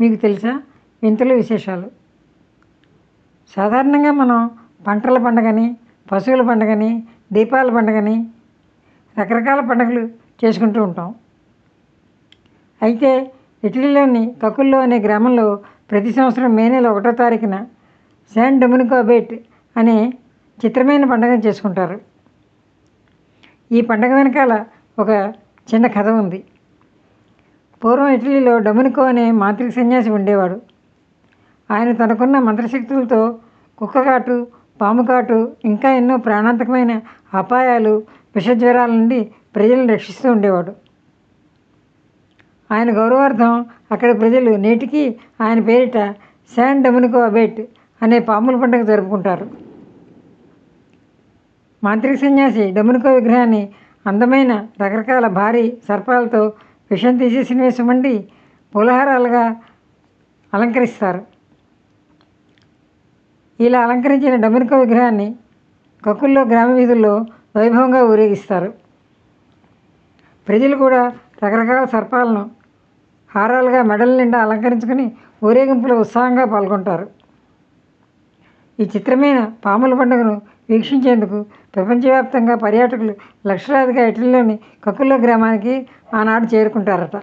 మీకు తెలుసా? వింతలు విశేషాలు. సాధారణంగా మనం పంటల పండగని పశువుల పండగని దీపాల పండగని రకరకాల పండుగలు చేసుకుంటూ ఉంటాం. అయితే ఇటలీలోని కకుల్లో అనే గ్రామంలో ప్రతి సంవత్సరం మే నెల ఒకటో తారీఖున శాన్ డొమినికో బేట్ అనే చిత్రమైన పండుగను చేసుకుంటారు. ఈ పండగ వెనకాల ఒక చిన్న కథ ఉంది. పూర్వం ఇటలీలో డొమినికో అనే మాంత్రిక సన్యాసి ఉండేవాడు. ఆయన తనకున్న మంత్రశక్తులతో కుక్కకాటు పాము కాటు ఇంకా ఎన్నో ప్రాణాంతకమైన అపాయాలు విషజ్వరాల నుండి ప్రజలను రక్షిస్తూ ఉండేవాడు. ఆయన గౌరవార్థం అక్కడ ప్రజలు నేటికి ఆయన పేరిట శాన్ డొమినికో అబేట్ అనే పాముల పండుగ జరుపుకుంటారు. మాంత్రిక సన్యాసి డొమినికో విగ్రహాన్ని అందమైన రకరకాల భారీ సర్పాలతో విషం తీసేసిన సుమండి పులహారాలుగా అలంకరిస్తారు. ఇలా అలంకరించిన డొమినికో విగ్రహాన్ని కకుల్లో గ్రామ వీధుల్లో వైభవంగా ఊరేగిస్తారు. ప్రజలు కూడా రకరకాల సర్పాలను హారాలుగా మెడల నిండా అలంకరించుకొని ఊరేగింపులో ఉత్సాహంగా పాల్గొంటారు. ఈ చిత్రమైన పాముల పండుగను వీక్షించేందుకు ప్రపంచవ్యాప్తంగా పర్యాటకులు లక్షలాదిగా ఇటలీలోని కకుల్లో గ్రామానికి ఆనాడు చేరుకుంటారట.